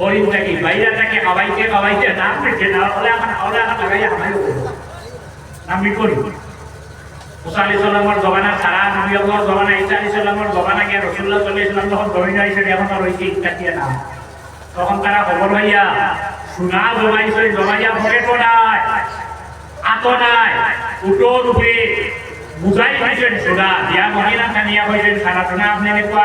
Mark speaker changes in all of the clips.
Speaker 1: হরিণটাকে বাইরাটাকে খাওয়াইতে খাওয়াইতে না পেটে হলে এখন লাগাই আমারও আমি করি মুসা আলি জমানা ছাড়া নবী আল্লাহ জমানা ঈসা আলি সাল্লামর জমানা গিয়া রসুল্লাহ সাল্লাহ ইসলাম যখন জমিন আইসে এখন আর হয়েছে ইত্যাদি না। তখন তারা খবর হইয়া সোনা জমাইছে, জমাইয়া পরে তো নাই আতো নাই উটোর উপরে বুঝাই হয়েছেন সোনা দিয়া মহিলা খানিয়া হয়েছেন সারা সোনা আপনি দেখবা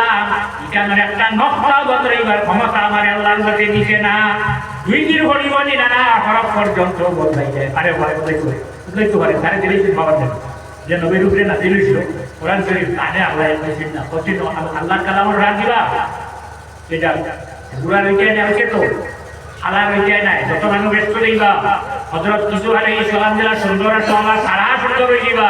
Speaker 1: ইকানের একটা নকশা বদলাইবার ক্ষমতা আমার আল্লাহর কাছে দিছে না। দুই দিন হলিব নি না না, হরফ পর্যন্ত বদলাই যায় আরে ভাই বদলাই করে বদলাই তো পারে তারে দিলেই বাবার দেন যে নবীর উপরে না দিলিছিল কোরআন শরীফ তানে আল্লাহ কইছেন না। কইছেন আল্লাহর কালামর রাত দিবা সেটা গুড়া রইতে আছে তো। হালাল হয়ে নাই, যত মানুষ ব্যস্ত দিবা হজরত কিছু এই সালাম দিলা সুন্দর সলা সারা সুন্দর যাবা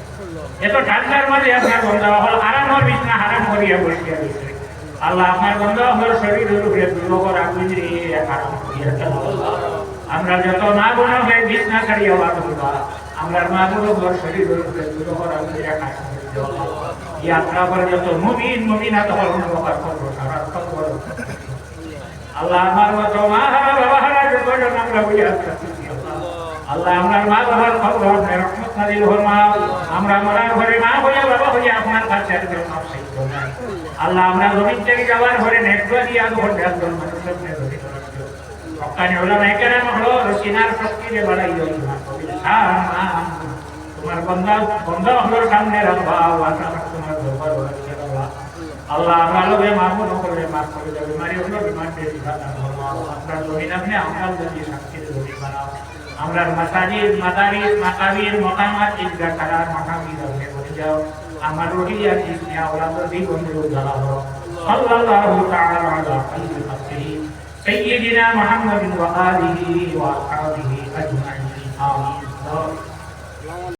Speaker 1: এত ঠান্ডার মধ্যে আপনার বন্ধ হল। আরামর বিছনা হারাম করিয়া বসিয়া দিয়েছে আল্লাহ আপনার বন্ধ হল শরীর উপরে দুর্ভোগর আগুন হারাম করিয়া আমরা যত না গোনা হয়ে বিছনা ছাড়িয়া বাড়া আমরা মা গুলো ঘর শরীর উপরে দুর্ভোগর আগুন হারাম করিয়া আপনার পরে যত মুমিন মুমিন এত হল উপকার করব সারাক্ষণ করব আল্লাহ আমার মতো মা হারা, বাবা হারা যত আমরা বুঝে আসতে আল্লাহ আমার মা বাবার খবর রহমত নাজিল ফরমা আমরা মরার ঘরে মা হইয়া বাবা হইয়া আপনার কাছে একজন আল্লাহ আমরা জমিন থেকে যাওয়ার ঘরে নেটওয়ার্ক দিয়া ঘর একজন মানুষের নে মহলো রসিনার বাড়াই তোমার বন্ধা বন্ধা হলোর সামনে রাখবা তোমার দরবার বাবা আল্লাহ আমরা মাফ করে দেবে হলো বিমান বেশি আপনার আপনি আমরা যদি জমি বানাও। আমরা মাসাজিদ মাদারিস মাকাবির মকামাত ঈদগাহ খারার মাকামি আপনি বলে যাও, আমার রোহি আর ইসমিয়া ওলাদের দিক বন্ধু জ্বালা হলো সাল্লাল্লাহু তাআলা আলা খাইরি খালকিহি, সাইয়্যিদিনা মুহাম্মাদিন ওয়া আলিহি ওয়া আসহাবিহি আজমাইন। আমিন।